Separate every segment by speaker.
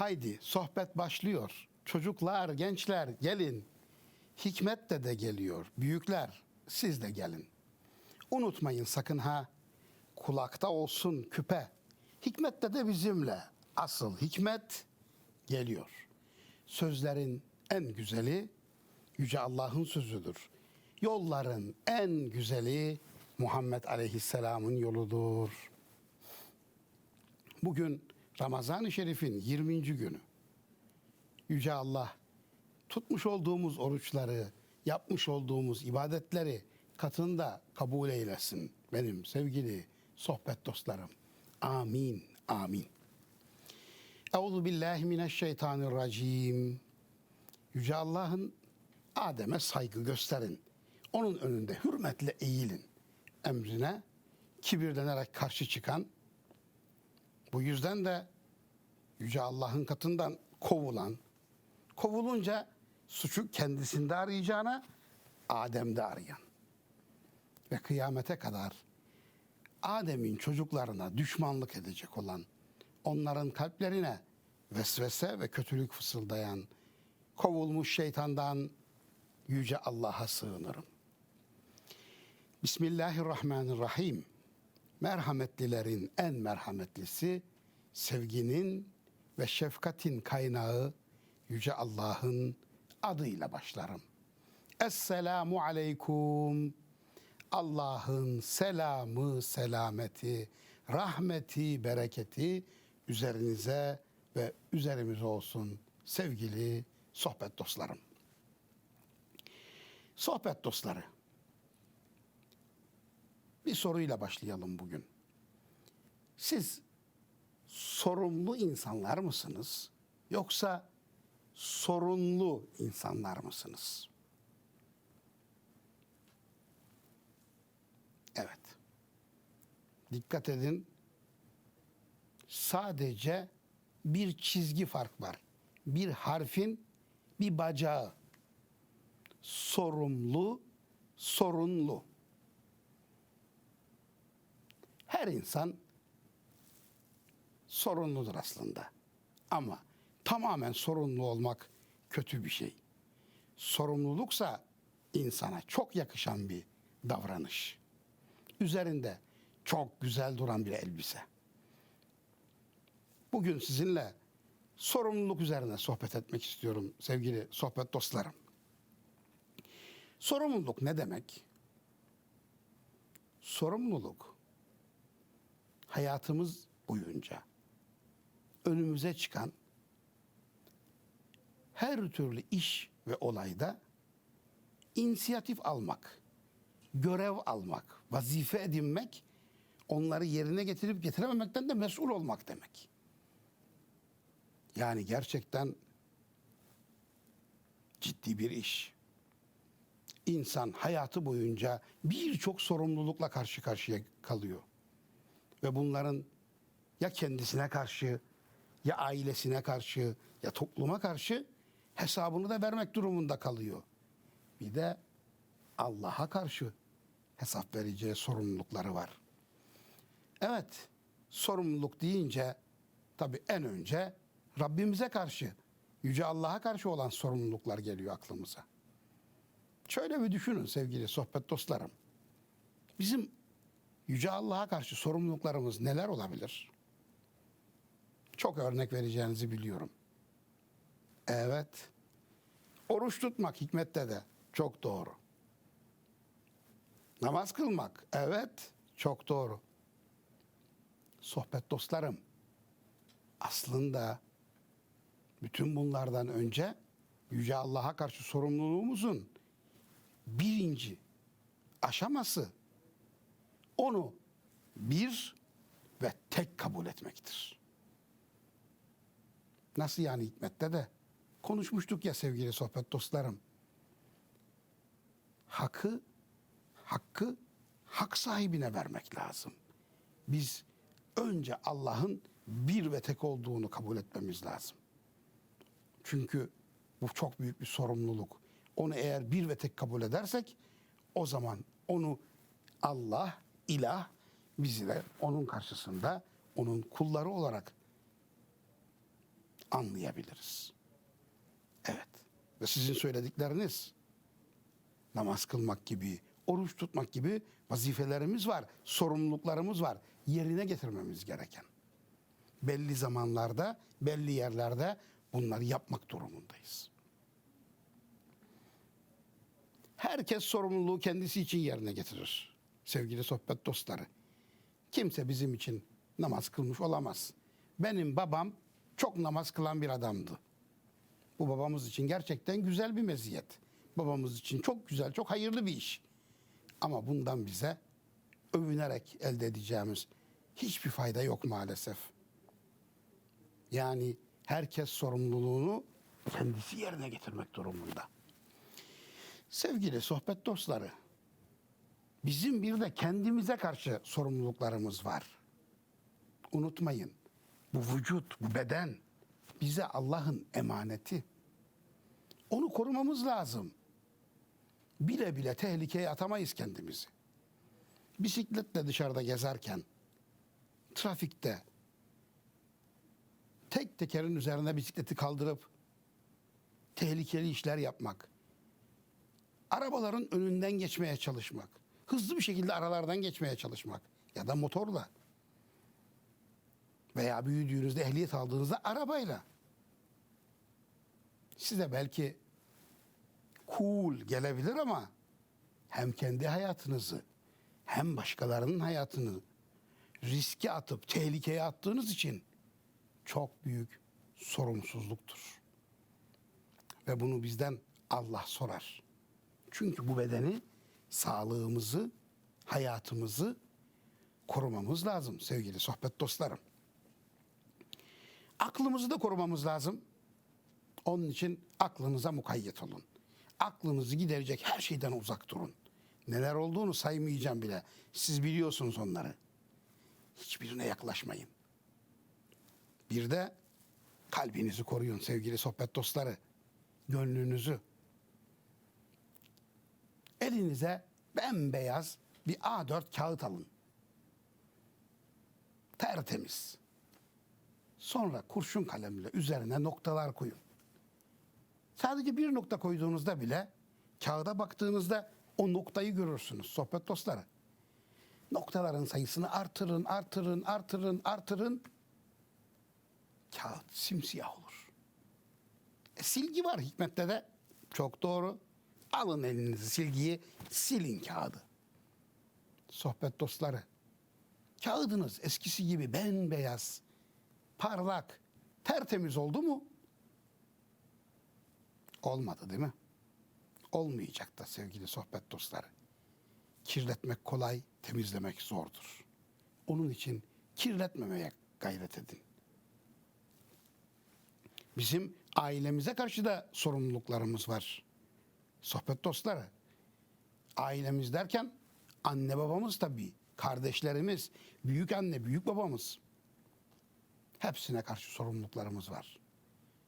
Speaker 1: Haydi sohbet başlıyor. Çocuklar, gençler gelin. Hikmet de de geliyor. Büyükler siz de gelin. Unutmayın sakın ha. Kulakta olsun küpe. Hikmet de de bizimle. Asıl hikmet geliyor. Sözlerin en güzeli Yüce Allah'ın sözüdür. Yolların en güzeli Muhammed Aleyhisselam'ın yoludur. Bugün Ramazan-ı Şerif'in 20. günü. Yüce Allah tutmuş olduğumuz oruçları, yapmış olduğumuz ibadetleri katında kabul eylesin benim sevgili sohbet dostlarım. Amin, amin. Euzu billahi mineşşeytanirracim. Yüce Allah'ın Adem'e saygı gösterin. Onun önünde hürmetle eğilin. Emrine kibirlenerek karşı çıkan, bu yüzden de Yüce Allah'ın katından kovulan, kovulunca suçu kendisinde arayacağına Adem'de arayan ve kıyamete kadar Adem'in çocuklarına düşmanlık edecek olan, onların kalplerine vesvese ve kötülük fısıldayan, kovulmuş şeytandan Yüce Allah'a sığınırım. Bismillahirrahmanirrahim. Merhametlilerin en merhametlisi, sevginin ve şefkatin kaynağı Yüce Allah'ın adıyla başlarım. Esselamu aleykum. Allah'ın selamı, selameti, rahmeti, bereketi üzerinize ve üzerimize olsun sevgili sohbet dostlarım. Sohbet dostları. Bir soruyla başlayalım bugün. Siz sorumlu insanlar mısınız? Yoksa sorunlu insanlar mısınız? Evet. Dikkat edin. Sadece bir çizgi fark var. Bir harfin bir bacağı. Sorumlu, sorunlu. Her insan sorumludur aslında. Ama tamamen sorumlu olmak kötü bir şey. Sorumluluksa insana çok yakışan bir davranış. Üzerinde çok güzel duran bir elbise. Bugün sizinle sorumluluk üzerine sohbet etmek istiyorum sevgili sohbet dostlarım. Sorumluluk ne demek? Sorumluluk hayatımız boyunca önümüze çıkan her türlü iş ve olayda inisiyatif almak, görev almak, vazife edinmek, onları yerine getirip getirememekten de mesul olmak demek. Yani gerçekten ciddi bir iş. İnsan hayatı boyunca birçok sorumlulukla karşı karşıya kalıyor. Ve bunların ya kendisine karşı, ya ailesine karşı, ya topluma karşı hesabını da vermek durumunda kalıyor. Bir de Allah'a karşı hesap vereceği sorumlulukları var. Evet, sorumluluk deyince tabii en önce Rabbimize karşı, Yüce Allah'a karşı olan sorumluluklar geliyor aklımıza. Şöyle bir düşünün sevgili sohbet dostlarım. Bizim Yüce Allah'a karşı sorumluluklarımız neler olabilir? Çok örnek vereceğinizi biliyorum. Evet. Oruç tutmak hikmette de çok doğru. Namaz kılmak evet çok doğru. Sohbet dostlarım aslında bütün bunlardan önce Yüce Allah'a karşı sorumluluğumuzun birinci aşaması onu bir ve tek kabul etmektir. Nasıl yani hikmette de konuşmuştuk ya sevgili sohbet dostlarım. Hakkı hakkı hak sahibine vermek lazım. Biz önce Allah'ın bir ve tek olduğunu kabul etmemiz lazım. Çünkü bu çok büyük bir sorumluluk. Onu eğer bir ve tek kabul edersek o zaman onu Allah, ilah bizi de onun karşısında onun kulları olarak anlayabiliriz. Evet. Ve sizin söyledikleriniz namaz kılmak gibi, oruç tutmak gibi vazifelerimiz var, sorumluluklarımız var. Yerine getirmemiz gereken. Belli zamanlarda, belli yerlerde bunları yapmak durumundayız. Herkes sorumluluğu kendisi için yerine getirir. Sevgili sohbet dostları. Kimse bizim için namaz kılmış olamaz. Benim babam çok namaz kılan bir adamdı. Bu babamız için gerçekten güzel bir meziyet. Babamız için çok güzel, çok hayırlı bir iş. Ama bundan bize övünerek elde edeceğimiz hiçbir fayda yok maalesef. Yani herkes sorumluluğunu kendisi yerine getirmek durumunda. Sevgili sohbet dostları, bizim bir de kendimize karşı sorumluluklarımız var. Unutmayın, bu vücut, bu beden bize Allah'ın emaneti. Onu korumamız lazım. Bile bile tehlikeye atamayız kendimizi. Bisikletle dışarıda gezerken, trafikte, tek tekerin üzerine bisikleti kaldırıp tehlikeli işler yapmak, arabaların önünden geçmeye çalışmak, hızlı bir şekilde aralardan geçmeye çalışmak ya da motorla veya büyüdüğünüzde ehliyet aldığınızda arabayla. Size belki cool gelebilir ama hem kendi hayatınızı hem başkalarının hayatını riske atıp tehlikeye attığınız için çok büyük sorumsuzluktur. Ve bunu bizden Allah sorar. Çünkü bu bedeni, sağlığımızı, hayatımızı korumamız lazım sevgili sohbet dostlarım. Aklımızı da korumamız lazım. Onun için aklınıza mukayyet olun. Aklınızı giderecek her şeyden uzak durun. Neler olduğunu saymayacağım bile. Siz biliyorsunuz onları. Hiçbirine yaklaşmayın. Bir de kalbinizi koruyun sevgili sohbet dostları. Gönlünüzü. Elinize bembeyaz bir A4 kağıt alın. Tertemiz. Sonra kurşun kalemle üzerine noktalar koyun. Sadece bir nokta koyduğunuzda bile kağıda baktığınızda o noktayı görürsünüz sohbet dostları. Noktaların sayısını artırın, artırın, artırın, artırın. Kağıt simsiyah olur. E, silgi var hikmette de. Çok doğru. Alın elinizi silgiyi, silin kağıdı. Sohbet dostları. Kağıdınız eskisi gibi bembeyaz, parlak, tertemiz oldu mu? Olmadı değil mi? Olmayacak da sevgili sohbet dostları. Kirletmek kolay, temizlemek zordur. Onun için kirletmemeye gayret edin. Bizim ailemize karşı da sorumluluklarımız var. Sohbet dostları. Ailemiz derken anne babamız tabii, kardeşlerimiz, büyük anne, büyük babamız. Hepsine karşı sorumluluklarımız var.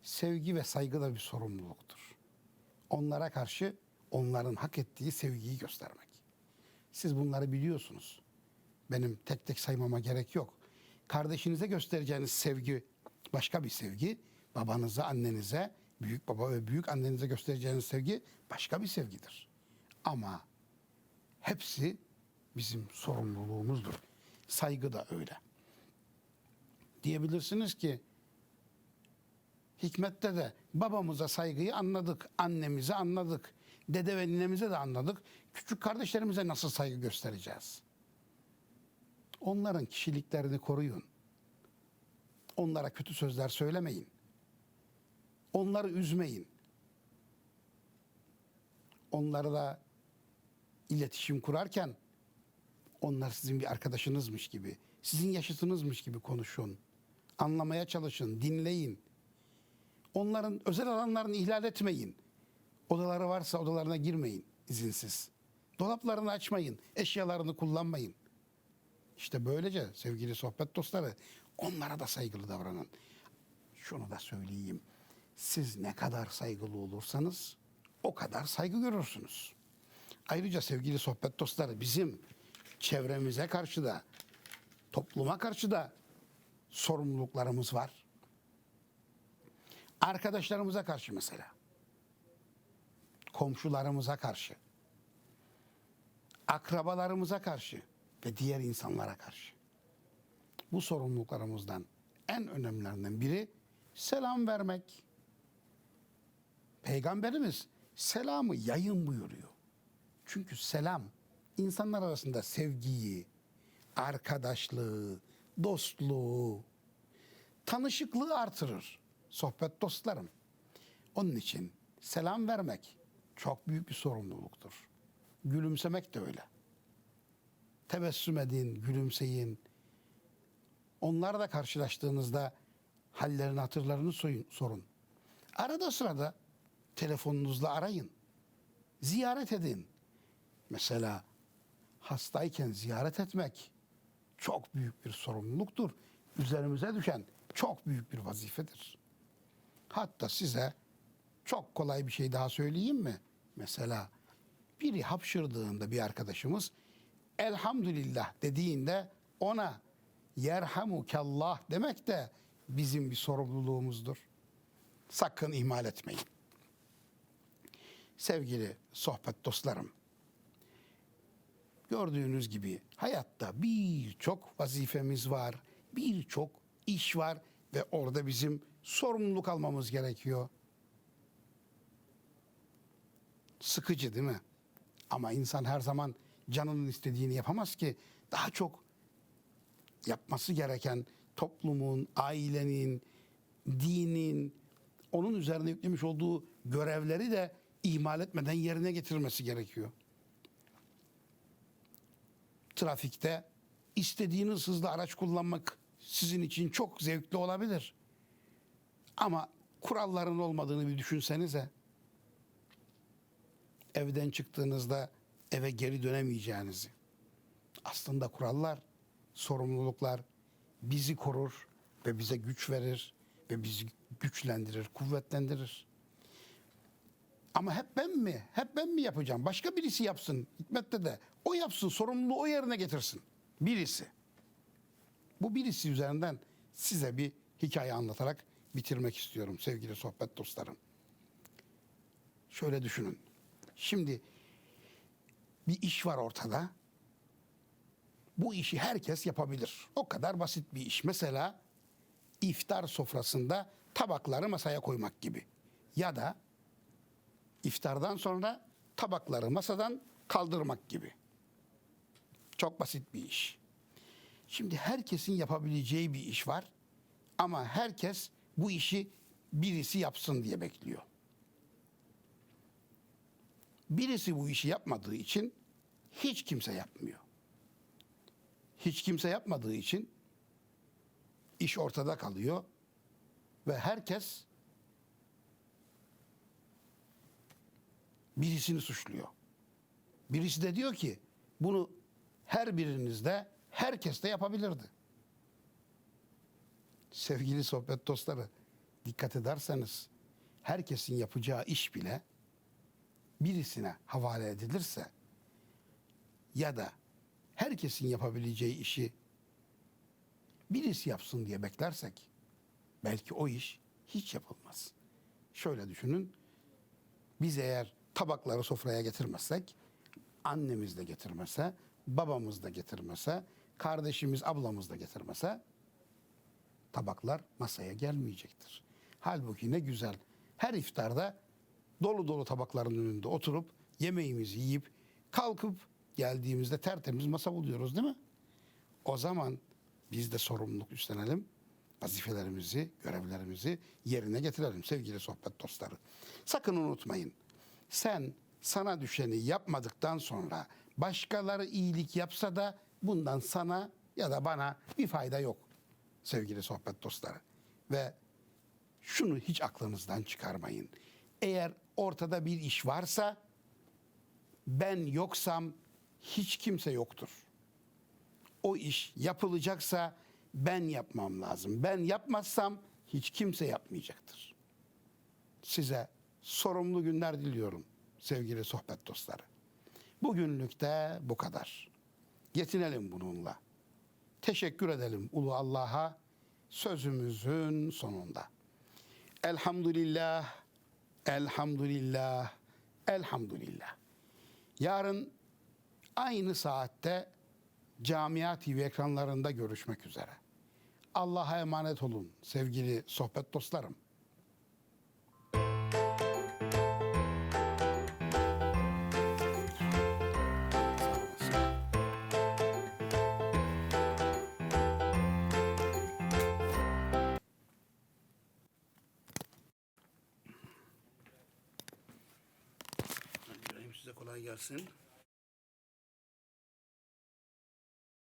Speaker 1: Sevgi ve saygı da bir sorumluluktur. Onlara karşı onların hak ettiği sevgiyi göstermek. Siz bunları biliyorsunuz. Benim tek tek saymama gerek yok. Kardeşinize göstereceğiniz sevgi başka bir sevgi. Babanıza, annenize, büyük baba ve büyük annenize göstereceğiniz sevgi başka bir sevgidir. Ama hepsi bizim sorumluluğumuzdur. Saygı da öyle. Diyebilirsiniz ki hikmette de babamıza saygıyı anladık, annemize anladık, dede ve ninemize de anladık. Küçük kardeşlerimize nasıl saygı göstereceğiz? Onların kişiliklerini koruyun. Onlara kötü sözler söylemeyin. Onları üzmeyin. Onlarla iletişim kurarken onlar sizin bir arkadaşınızmış gibi, sizin yaşıtınızmış gibi konuşun. Anlamaya çalışın, dinleyin. Onların özel alanlarını ihlal etmeyin. Odaları varsa odalarına girmeyin izinsiz. Dolaplarını açmayın, eşyalarını kullanmayın. İşte böylece sevgili sohbet dostları onlara da saygılı davranın. Şunu da söyleyeyim. Siz ne kadar saygılı olursanız o kadar saygı görürsünüz. Ayrıca sevgili sohbet dostları bizim çevremize karşı da topluma karşı da sorumluluklarımız var. Arkadaşlarımıza karşı mesela. Komşularımıza karşı. Akrabalarımıza karşı ve diğer insanlara karşı. Bu sorumluluklarımızdan en önemlilerinden biri selam vermek. Peygamberimiz selamı yayın buyuruyor. Çünkü selam insanlar arasında sevgiyi, arkadaşlığı, dostluğu, tanışıklığı artırır. Sohbet dostlarım. Onun için selam vermek çok büyük bir sorumluluktur. Gülümsemek de öyle. Tebessüm edin, gülümseyin. Onlarla karşılaştığınızda hallerini, hatırlarını sorun. Arada sırada telefonunuzla arayın. Ziyaret edin. Mesela hastayken ziyaret etmek çok büyük bir sorumluluktur. Üzerimize düşen çok büyük bir vazifedir. Hatta size çok kolay bir şey daha söyleyeyim mi? Mesela biri hapşırdığında bir arkadaşımız elhamdülillah dediğinde ona yerhamukallah demek de bizim bir sorumluluğumuzdur. Sakın ihmal etmeyin. Sevgili sohbet dostlarım, gördüğünüz gibi hayatta birçok vazifemiz var, birçok iş var ve orada bizim sorumluluk almamız gerekiyor. Sıkıcı değil mi? Ama insan her zaman canının istediğini yapamaz ki. Daha çok yapması gereken toplumun, ailenin, dinin, onun üzerine yüklemiş olduğu görevleri de ihmal etmeden yerine getirmesi gerekiyor. Trafikte istediğiniz hızda araç kullanmak sizin için çok zevkli olabilir. Ama kuralların olmadığını bir düşünsenize. Evden çıktığınızda eve geri dönemeyeceğinizi. Aslında kurallar, sorumluluklar bizi korur ve bize güç verir ve bizi güçlendirir, kuvvetlendirir. Ama hep ben mi? Hep ben mi yapacağım? Başka birisi yapsın. Hikmet'te de o yapsın, sorumluluğu o yerine getirsin. Birisi. Bu birisi üzerinden size bir hikaye anlatarak bitirmek istiyorum sevgili sohbet dostlarım. Şöyle düşünün. Şimdi bir iş var ortada. Bu işi herkes yapabilir. O kadar basit bir iş. Mesela iftar sofrasında tabakları masaya koymak gibi. Ya da iftardan sonra tabakları masadan kaldırmak gibi. Çok basit bir iş. Şimdi herkesin yapabileceği bir iş var ama herkes bu işi birisi yapsın diye bekliyor. Birisi bu işi yapmadığı için hiç kimse yapmıyor. Hiç kimse yapmadığı için iş ortada kalıyor ve herkes birisini suçluyor. Birisi de diyor ki bunu her biriniz de herkes de yapabilirdi. Sevgili sohbet dostları dikkat ederseniz herkesin yapacağı iş bile birisine havale edilirse ya da herkesin yapabileceği işi birisi yapsın diye beklersek belki o iş hiç yapılmaz. Şöyle düşünün. Biz eğer tabakları sofraya getirmezsek, annemiz de getirmese, babamız da getirmese, kardeşimiz, ablamız da getirmese tabaklar masaya gelmeyecektir. Halbuki ne güzel her iftarda dolu dolu tabakların önünde oturup yemeğimizi yiyip kalkıp geldiğimizde tertemiz masa buluyoruz değil mi? O zaman biz de sorumluluk üstlenelim. Vazifelerimizi, görevlerimizi yerine getirelim sevgili sohbet dostları. Sakın unutmayın. Sen sana düşeni yapmadıktan sonra başkaları iyilik yapsa da bundan sana ya da bana bir fayda yok sevgili sohbet dostları. Ve şunu hiç aklınızdan çıkarmayın. Eğer ortada bir iş varsa ben yoksam hiç kimse yoktur. O iş yapılacaksa ben yapmam lazım. Ben yapmazsam hiç kimse yapmayacaktır. Size sorumlu günler diliyorum sevgili sohbet dostları. Bugünlük de bu kadar. Yetinelim bununla. Teşekkür edelim Ulu Allah'a sözümüzün sonunda. Elhamdülillah, elhamdülillah, elhamdülillah. Yarın aynı saatte Camia TV ekranlarında görüşmek üzere. Allah'a emanet olun sevgili sohbet dostlarım. İbrahim size kolay gelsin.